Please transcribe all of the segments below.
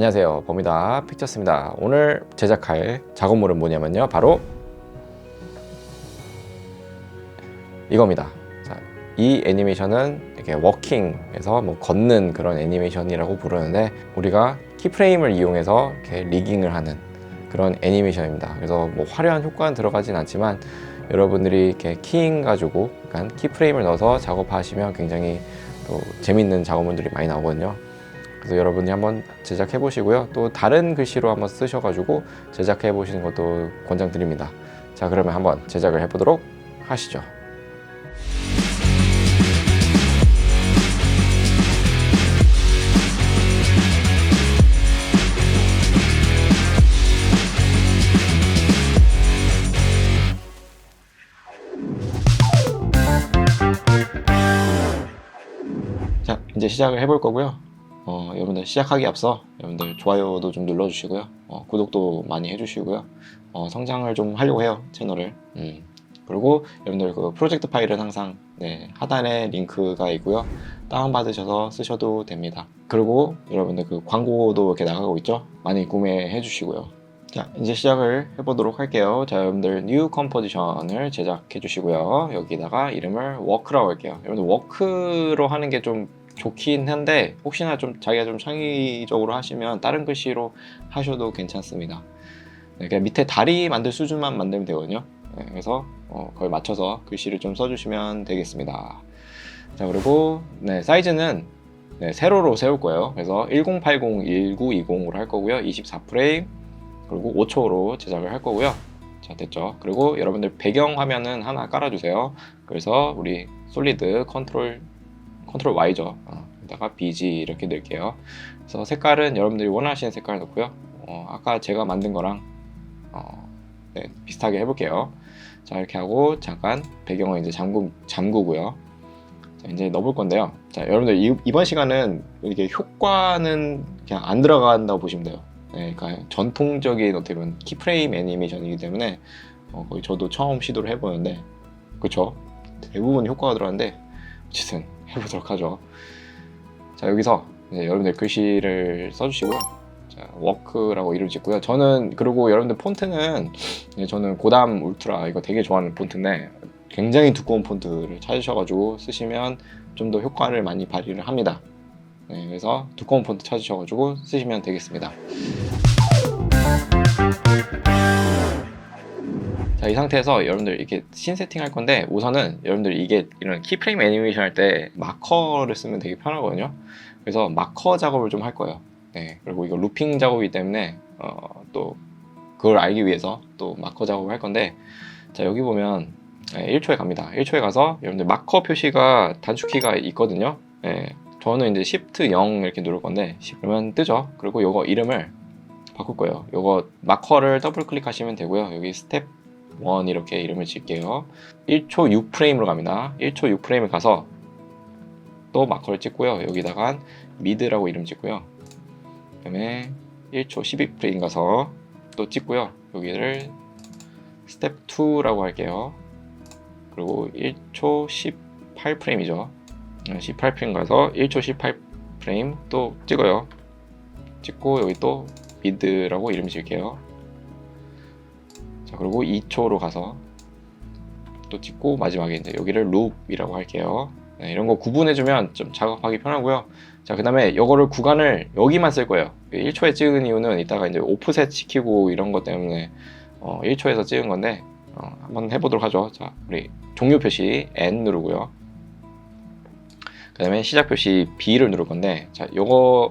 안녕하세요. 범이다 픽처스입니다. 오늘 제작할 작업물은 뭐냐면요. 바로 이겁니다. 자, 이 애니메이션은 이렇게 워킹에서 뭐 걷는 그런 애니메이션이라고 부르는데 우리가 키프레임을 이용해서 이렇게 리깅을 하는 그런 애니메이션입니다. 그래서 뭐 화려한 효과는 들어가진 않지만 여러분들이 이렇게 키잉 가지고 약간 키프레임을 넣어서 작업하시면 굉장히 또 재밌는 작업물들이 많이 나오거든요 그래서 여러분이 한번 제작해 보시고요. 또 다른 글씨로 한번 쓰셔가지고 제작해 보시는 것도 권장드립니다. 자, 그러면 한번 제작을 해보도록 하시죠. 자, 이제 시작을 해볼 거고요. 어, 여러분들 시작하기 앞서 여러분들 좋아요도 좀 눌러주시고요. 어, 구독도 많이 해주시고요. 어, 성장을 좀 하려고 해요 채널을. 음. 그리고 여러분들 그 프로젝트 파일은 항상 네, 하단에 링크가 있고요. 다운 받으셔서 쓰셔도 됩니다. 그리고 여러분들 그 광고도 이렇게 나가고 있죠. 많이 구매해 주시고요. 자 이제 시작을 해보도록 할게요. 자 여러분들 new 컴포지션을 제작해 주시고요. 여기다가 이름을 워크라고 할게요. 여러분들 워크로 하는 게 좀 좋긴 한데 혹시나 좀 자기가 좀 창의적으로 하시면 다른 글씨로 하셔도 괜찮습니다. 네, 그냥 밑에 다리 만들 수준만 만들면 되거든요. 네, 그래서 어, 그걸 맞춰서 글씨를 좀 써주시면 되겠습니다. 자 그리고 네, 사이즈는 네, 세로로 세울 거예요. 그래서 1080, 1920으로 할 거고요. 24프레임 그리고 5초로 제작을 할 거고요. 자 됐죠. 그리고 여러분들 배경 화면은 하나 깔아주세요. 그래서 우리 솔리드 컨트롤 컨트롤 Y죠. 어, 여기다가 BG 이렇게 넣을게요. 그래서 색깔은 여러분들이 원하시는 색깔 넣고요. 어, 아까 제가 만든 거랑 어, 네, 비슷하게 해볼게요. 자 이렇게 하고 잠깐 배경은 이제 잠구 잠구고요. 자, 이제 넣어볼 건데요. 자 여러분들 이, 이번 시간은 이게 효과는 그냥 안 들어간다고 보시면 돼요. 네, 그러니까 전통적인 어떻게 보면 키프레임 애니메이션이기 때문에 어, 거의 저도 처음 시도를 해보는데 그쵸 대부분 효과가 들어가는데 어쨌든 해보도록 하죠. 자 여기서 여러분들 글씨를 써주시고요. 자 워크라고 이름 짓고요. 저는 그리고 여러분들 폰트는 저는 고담 울트라 이거 되게 좋아하는 폰트인데 굉장히 두꺼운 폰트를 찾으셔가지고 쓰시면 좀 더 효과를 많이 발휘를 합니다. 네, 그래서 두꺼운 폰트 찾으셔가지고 쓰시면 되겠습니다. 자, 이 상태에서 여러분들 이렇게 신 세팅 할 건데 우선은 여러분들 이게 이런 키프레임 애니메이션 할 때 마커를 쓰면 되게 편하거든요. 그래서 마커 작업을 좀 할 거예요. 네, 그리고 이거 루핑 작업이기 때문에 어, 또 그걸 알기 위해서 또 마커 작업을 할 건데 자, 여기 보면 네, 1초에 갑니다. 1초에 가서 여러분들 마커 표시가 단축키가 있거든요. 네, 저는 이제 Shift 0 이렇게 누를 건데 그러면 뜨죠. 그리고 요거 이름을 바꿀 거예요. 요거 마커를 더블 클릭하시면 되고요. 여기 스텝 1 이렇게 이름을 짓게요. 1초 6프레임으로 갑니다. 1초 6프레임을 가서 또 마커를 찍고요. 여기다가 미드라고 이름 짓고요. 그 다음에 1초 12프레임 가서 또 찍고요. 여기를 스텝 2라고 할게요. 그리고 1초 18프레임이죠. 18프레임 가서 1초 18프레임 또 찍어요. 찍고 여기 또 미드라고 이름 지을게요. 자 그리고 2초로 가서 또 찍고 마지막에 이제 여기를 룹이라고 할게요. 네, 이런 거 구분해주면 좀 작업하기 편하고요. 자 그 다음에 이거를 구간을 여기만 쓸 거예요. 1초에 찍은 이유는 이따가 이제 오프셋 시키고 이런 것 때문에 어, 1초에서 찍은 건데 어, 한번 해보도록 하죠. 자 우리 종료 표시 N 누르고요. 그 다음에 시작 표시 B를 누를 건데 자 요거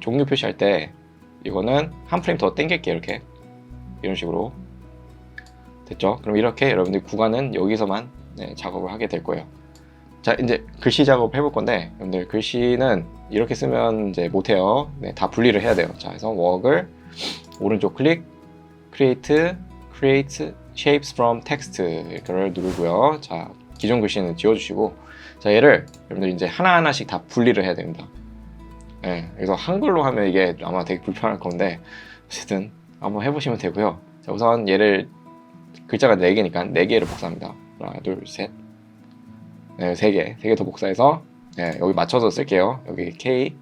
종료 표시할 때 이거는 한 프레임 더 당길게요 이렇게 이런 식으로 됐죠? 그럼 이렇게 여러분들 구간은 여기서만 네, 작업을 하게 될 거예요. 자 이제 글씨 작업 해볼 건데 여러분들 글씨는 이렇게 쓰면 이제 못해요. 네, 다 분리를 해야 돼요. 자 그래서 work을 오른쪽 클릭, create, create shapes from text 이거를 누르고요. 자 기존 글씨는 지워주시고 자 얘를 여러분들 이제 하나 하나씩 다 분리를 해야 됩니다. 네, 그래서 한글로 하면 이게 아마 되게 불편할 건데 어쨌든 한번 해보시면 되고요. 자 우선 얘를 글자가 4개니까 4개를 복사합니다. 하나, 둘, 셋. 네, 3개. 3개 더 복사해서 네, 여기 맞춰서 쓸게요. 여기 K,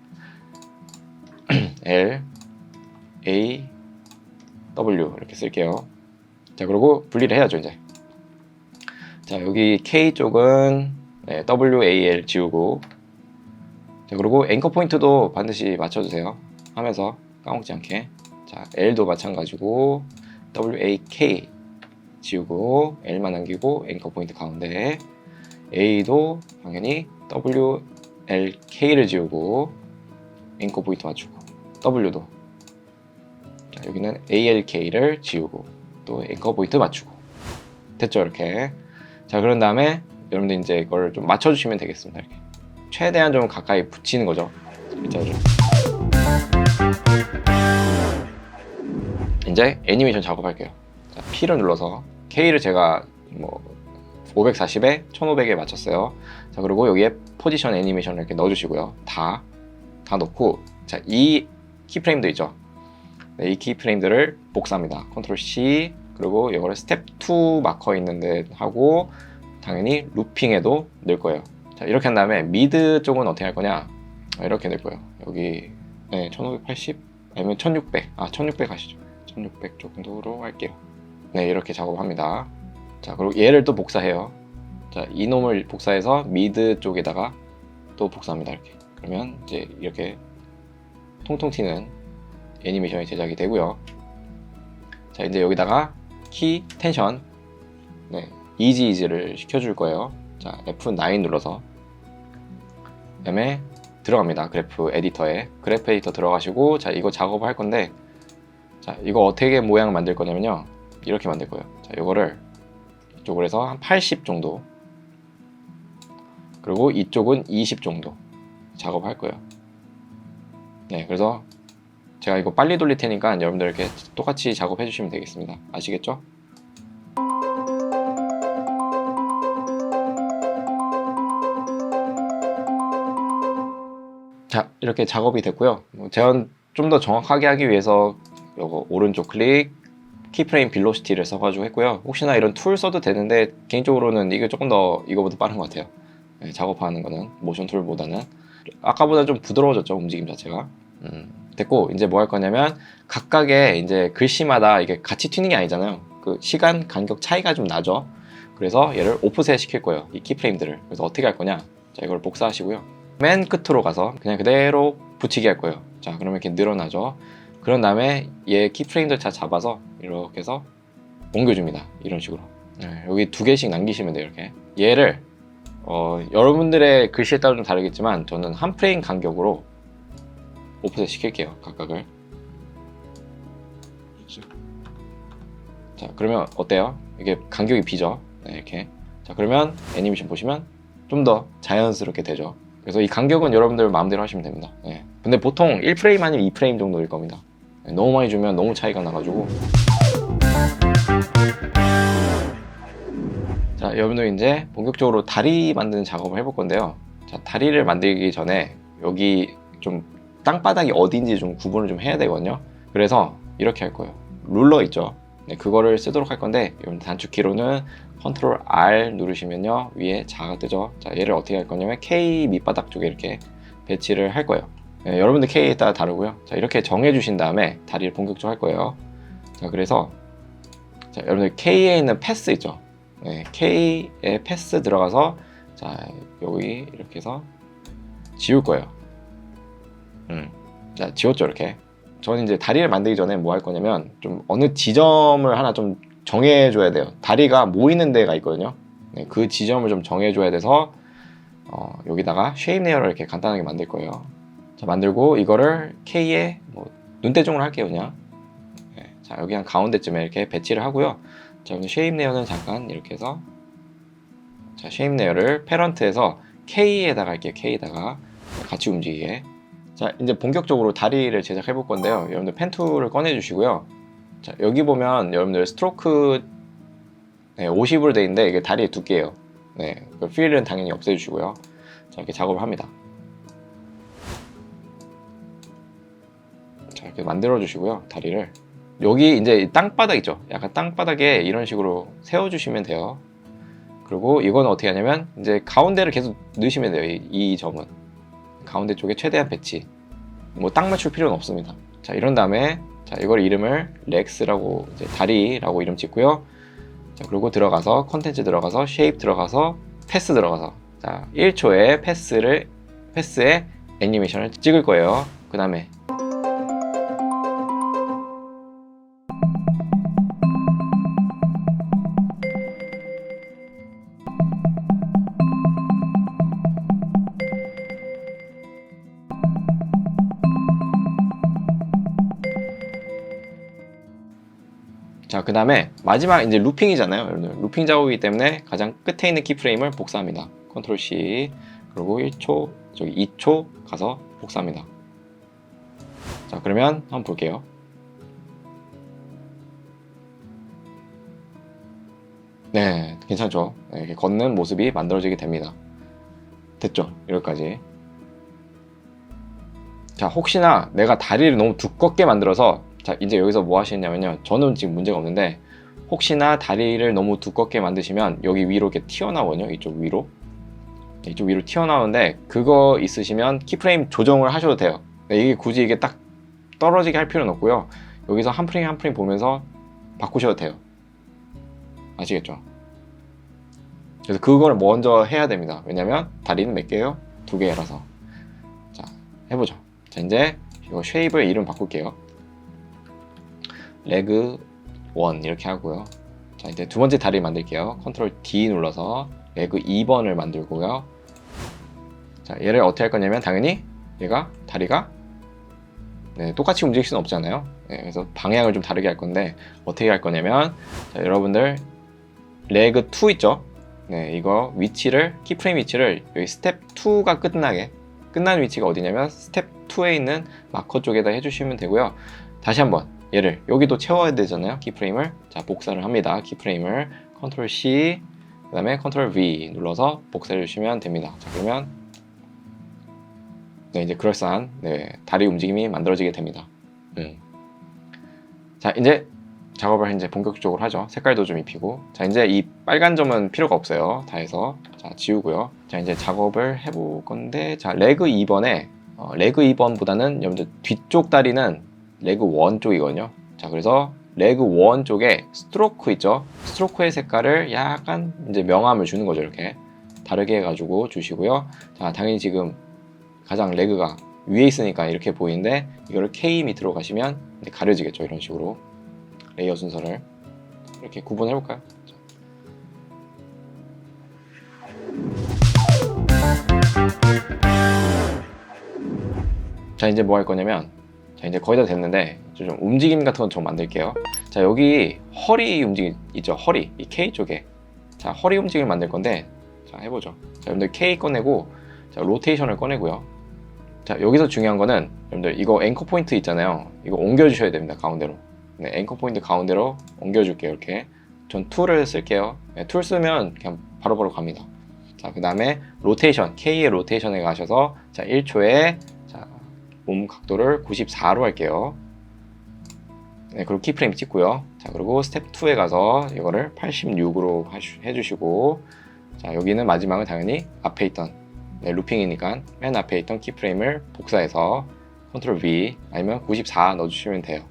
L, A W 이렇게 쓸게요. 자 그리고 분리를 해야죠 이제. 자 여기 K 쪽은 네, W A L 지우고 자 그리고 앵커 포인트도 반드시 맞춰주세요. 하면서 까먹지 않게. 자 L도 마찬가지고 W A K 지우고 L만 남기고 앵커 포인트 가운데 A도 당연히 W L K를 지우고 앵커 포인트 맞추고 W도. 자, 여기는 ALK를 지우고 또 앵커 포인트 맞추고. 됐죠 이렇게? 자 그런 다음에 여러분들 이제 이걸 좀 맞춰주시면 되겠습니다 이렇게. 최대한 좀 가까이 붙이는 거죠. 글자를 이제 애니메이션 작업할게요. 자, P를 눌러서 K를 제가 뭐 540에 1500에 맞췄어요 자 그리고 여기에 포지션 애니메이션을 이렇게 넣어주시고요 다 다 넣고 자 이 키프레임도 있죠 네, 이 키프레임들을 복사합니다. 컨트롤 C 그리고 이거를 스텝 2 마커 있는데 하고 당연히 루핑에도 넣을 거예요. 자 이렇게 한 다음에 미드 쪽은 어떻게 할 거냐? 아, 이렇게 넣을 거예요. 여기 네, 1580 아니면 1600. 아 1600 하시죠. 1600 정도로 할게요. 네 이렇게 작업합니다. 자 그리고 얘를 또 복사해요. 자 이놈을 복사해서 미드 쪽에다가 또 복사합니다. 이렇게 그러면 이제 이렇게 통통 튀는 애니메이션이 제작이 되고요. 자 이제 여기다가 키 텐션 네 이지 이지를 시켜줄 거예요. 자 F9 눌러서 그 다음에 들어갑니다. 그래프 에디터에 그래프 에디터 들어가시고 자 이거 작업을 할 건데 자 이거 어떻게 모양 만들 거냐면요 이렇게 만들 거예요. 자 이거를 이쪽으로 해서 한 80 정도 그리고 이쪽은 20 정도 작업할 거예요. 네 그래서 제가 이거 빨리 돌릴 테니까 여러분들 이렇게 똑같이 작업해 주시면 되겠습니다. 아시겠죠? 자, 이렇게 작업이 됐고요. 뭐 제가 좀더 정확하게 하기 위해서 요거 오른쪽 클릭 키프레임 빌로시티를 써가지고 했고요. 혹시나 이런 툴 써도 되는데 개인적으로는 이게 조금 더 이거보다 빠른 것 같아요. 네, 작업하는 거는 모션 툴보다는 아까보다 좀 부드러워졌죠 움직임 자체가. 음, 됐고 이제 뭐 할 거냐면 각각의 이제 글씨마다 이게 같이 튀는 게 아니잖아요. 그 시간 간격 차이가 좀 나죠. 그래서 얘를 오프셋 시킬 거예요. 이 키프레임들을. 그래서 어떻게 할 거냐? 자 이걸 복사하시고요. 맨 끝으로 가서 그냥 그대로 붙이게 할 거예요. 자 그러면 이렇게 늘어나죠. 그런 다음에 얘 키프레임들 다 잡아서 이렇게 해서 옮겨줍니다. 이런 식으로. 네, 여기 두 개씩 남기시면 돼요. 이렇게. 얘를 어, 여러분들의 글씨에 따라 좀 다르겠지만 저는 한 프레임 간격으로 오프셋 시킬게요 각각을 자 그러면 어때요? 이게 간격이 비죠 네, 이렇게 자 그러면 애니메이션 보시면 좀 더 자연스럽게 되죠 그래서 이 간격은 여러분들 마음대로 하시면 됩니다 네. 근데 보통 1프레임 아니면 2프레임 정도일 겁니다 네, 너무 많이 주면 너무 차이가 나가지고 자 여러분들 이제 본격적으로 다리 만드는 작업을 해볼 건데요 자 다리를 만들기 전에 여기 좀 땅바닥이 어딘지 좀 구분을 좀 해야 되거든요. 그래서 이렇게 할 거예요. 룰러 있죠. 네, 그거를 쓰도록 할 건데 여러분 단축키로는 컨트롤 R 누르시면요 위에 자가 뜨죠. 자 얘를 어떻게 할 거냐면 K 밑바닥 쪽에 이렇게 배치를 할 거예요. 네, 여러분들 K에 따라 다르고요. 자 이렇게 정해 주신 다음에 다리를 본격적으로 할 거예요. 자 그래서 자 여러분들 K에 있는 패스 있죠. 네, K에 패스 들어가서 자 여기 이렇게 해서 지울 거예요. 음. 자, 지웠죠, 이렇게. 저는 이제 다리를 만들기 전에 뭐 할 거냐면 좀 어느 지점을 하나 좀 정해줘야 돼요. 다리가 모이는 데가 있거든요. 네, 그 지점을 좀 정해줘야 돼서 어, 여기다가 쉐입 레이어를 이렇게 간단하게 만들 거예요. 자, 만들고 이거를 K에 뭐 눈대중으로 할게요, 그냥. 네, 자, 여기 한 가운데쯤에 이렇게 배치를 하고요. 자, 오늘 쉐입 레이어는 잠깐 이렇게 해서 자, 쉐입 레이어를 패런트에서 K에다가 할게요, K에다가 같이 움직이게. 자 이제 본격적으로 다리를 제작해 볼 건데요 여러분들 펜 툴을 꺼내 주시고요 자 여기 보면 여러분들 스트로크 네, 50으로 돼 있는데 이게 다리의 두께예요 네, 그 필은 당연히 없애 주시고요 자 이렇게 작업을 합니다 만들어 주시고요 다리를. 여기 이제 땅바닥 있죠? 약간 땅바닥에 이런 식으로 세워 주시면 돼요. 그리고 이거는 어떻게 하냐면 이제 가운데를 계속 넣으시면 돼요 이, 이 점은. 가운데 쪽에 최대한 배치. 뭐 딱 맞출 필요는 없습니다. 자 이런 다음에 자, 이걸 이름을 렉스라고 이제 다리라고 이름 짓고요. 자, 그리고 들어가서 컨텐츠 들어가서 쉐입 들어가서 패스 들어가서. 자, 1초에 패스를 패스에 애니메이션을 찍을 거예요. 그 다음에 그 다음에 마지막 이제 루핑이잖아요. 여러분들. 루핑 작업이기 때문에 가장 끝에 있는 키프레임을 복사합니다. 컨트롤 C 그리고 1초, 저기 2초 가서 복사합니다. 자, 그러면 한번 볼게요. 네, 괜찮죠? 네, 이렇게 걷는 모습이 만들어지게 됩니다. 됐죠? 여기까지. 자, 혹시나 내가 다리를 너무 두껍게 만들어서 자, 이제 여기서 뭐 하시냐면요. 저는 지금 문제가 없는데 혹시나 다리를 너무 두껍게 만드시면 여기 위로 이렇게 튀어나오거든요. 이쪽 위로. 이쪽 위로 튀어나오는데 그거 있으시면 키프레임 조정을 하셔도 돼요. 근데 이게 굳이 이게 딱 떨어지게 할 필요는 없고요. 여기서 한 프레임 한 프레임 보면서 바꾸셔도 돼요. 아시겠죠? 그래서 그걸 먼저 해야 됩니다. 왜냐면 다리는 몇 개예요? 두 개라서. 자, 해보죠. 자, 이제 이거 쉐입을 이름 바꿀게요. 레그 1 이렇게 하고요. 자, 이제 두 번째 다리 만들게요. 컨트롤 D 눌러서 레그 2번을 만들고요. 자, 얘를 어떻게 할 거냐면 당연히 얘가 다리가 네, 똑같이 움직일 수는 없잖아요. 네, 그래서 방향을 좀 다르게 할 건데 어떻게 할 거냐면 자, 여러분들 레그 2 있죠? 네, 이거 위치를 키프레임 위치를 여기 스텝 2가 끝나게 끝나는 위치가 어디냐면 스텝 2에 있는 마커 쪽에다 해주시면 되고요. 다시 한번 얘를 여기도 채워야 되잖아요. 키프레임을 자 복사를 합니다. 키프레임을 컨트롤 C 그 다음에 컨트롤 V 눌러서 복사해 주시면 됩니다. 자 그러면 네 이제 그럴싸한 네, 다리 움직임이 만들어지게 됩니다. 음. 자 이제 작업을 이제 본격적으로 하죠. 색깔도 좀 입히고 자 이제 이 빨간 점은 필요가 없어요. 다 해서 자 지우고요. 자 이제 작업을 해볼 건데 자 레그 2번에 어, 레그 2번보다는 여러분들 뒤쪽 다리는 레그 1 쪽이거든요. 자 그래서 레그 1 쪽에 스트로크 있죠. 스트로크의 색깔을 약간 이제 명암을 주는 거죠. 이렇게 다르게 해가지고 주시고요. 자 당연히 지금 가장 레그가 위에 있으니까 이렇게 보이는데 이거를 K 밑으로 가시면 가려지겠죠. 이런 식으로 레이어 순서를 이렇게 구분해 볼까요? 자 이제 뭐 할 거냐면 자 이제 거의 다 됐는데 좀 움직임 같은 건 좀 만들게요. 자 여기 허리 움직임 있죠? 허리 이 K 쪽에. 자 허리 움직임을 만들 건데 자 해보죠. 자 여러분들 K 꺼내고 자 로테이션을 꺼내고요. 자 여기서 중요한 거는 여러분들 이거 앵커 포인트 있잖아요. 이거 옮겨 주셔야 됩니다 가운데로. 네 앵커 포인트 가운데로 옮겨 줄게요 이렇게. 전 툴을 쓸게요. 네, 툴 쓰면 그냥 바로바로 갑니다. 자 그 다음에 로테이션 K의 로테이션에 가셔서 자 1초에 몸 각도를 94로 할게요. 네, 그리고 키프레임 찍고요. 자, 그리고 스텝 2에 가서 이거를 86으로 해주시고, 자, 여기는 마지막은 당연히 앞에 있던, 네, 루핑이니까 맨 앞에 있던 키프레임을 복사해서 컨트롤 V 아니면 94 넣어주시면 돼요.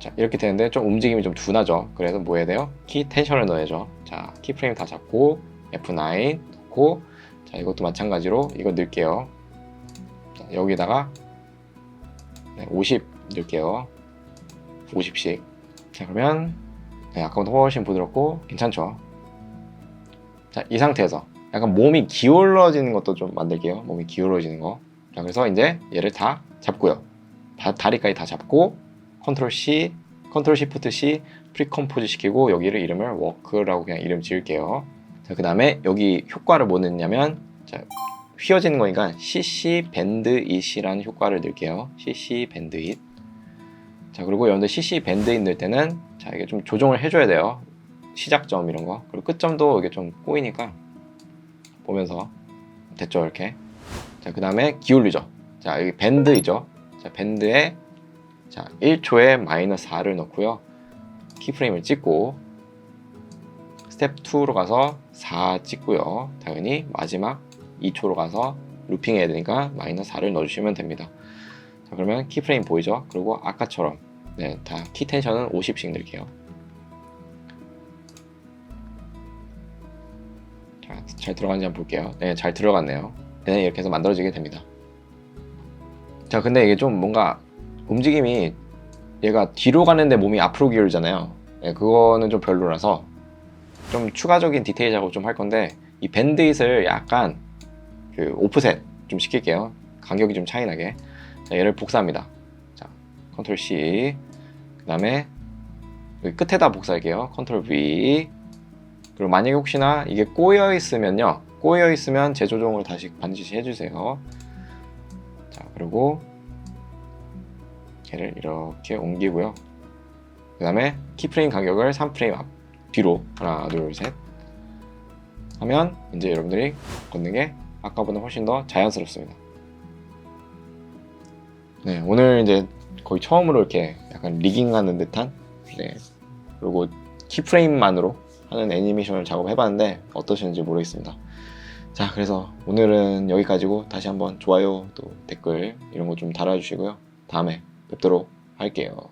자, 이렇게 되는데 좀 움직임이 좀 둔하죠. 그래서 뭐 해야 돼요? 키 텐션을 넣어야죠. 자, 키프레임 다 잡고 F9 넣고, 자, 이것도 마찬가지로 이거 넣을게요. 여기다가 네, 50 넣을게요. 50씩. 자 그러면 네, 아까보다 훨씬 부드럽고 괜찮죠? 자 이 상태에서 약간 몸이 기울어지는 것도 좀 만들게요. 몸이 기울어지는 거 자 그래서 이제 얘를 다 잡고요. 다, 다리까지 다 잡고 컨트롤 C 컨트롤 시프트 C 프리컴포즈 시키고 여기를 이름을 워크라고 그냥 이름 지을게요. 자 그 다음에 여기 효과를 뭐 넣냐면 자 휘어지는 거니까 CC 밴드 it이라는 효과를 넣을게요. CC 밴드 it. 자, 그리고 여러분들 CC 밴드 it 넣을 때는 자, 이게 좀 조정을 해줘야 돼요. 시작점 이런 거. 그리고 끝점도 이게 좀 꼬이니까 보면서 됐죠, 이렇게. 자, 그 다음에 기울이죠. 자, 여기 밴드이죠. 자, 밴드에 자, 1초에 마이너스 4를 넣고요. 키프레임을 찍고 스텝 2로 가서 4 찍고요. 당연히 마지막 2초로 가서 루핑 해야 되니까 마이너스 4를 넣어주시면 됩니다. 자, 그러면 키프레임 보이죠? 그리고 아까처럼 네, 다 키 텐션은 50씩 넣을게요. 자, 잘 들어가는지 한번 볼게요. 네, 잘 들어갔네요. 네, 이렇게 해서 만들어지게 됩니다. 자, 근데 이게 좀 뭔가 움직임이 얘가 뒤로 가는데 몸이 앞으로 기울잖아요. 네, 그거는 좀 별로라서 좀 추가적인 디테일 작업 좀 할 건데 이 밴드잇을 약간 그 오프셋 좀 시킬게요. 간격이 좀 차이 나게. 자, 얘를 복사합니다. 자, 컨트롤 C. 그 다음에 여기 끝에다 복사할게요. 컨트롤 V. 그리고 만약에 혹시나 이게 꼬여 있으면요. 꼬여 있으면 재조정을 다시 반드시 해주세요. 자, 그리고 얘를 이렇게 옮기고요. 그 다음에 키프레임 간격을 3프레임 앞, 뒤로 하나, 둘, 셋 하면 이제 여러분들이 걷는 게 아까보다 훨씬 더 자연스럽습니다. 네, 오늘 이제 거의 처음으로 이렇게 약간 리깅하는 듯한 네, 그리고 키프레임만으로 하는 애니메이션을 작업해봤는데 어떠셨는지 모르겠습니다. 자, 그래서 오늘은 여기까지고 다시 한번 좋아요 또 댓글 이런 거 좀 달아주시고요. 다음에 뵙도록 할게요.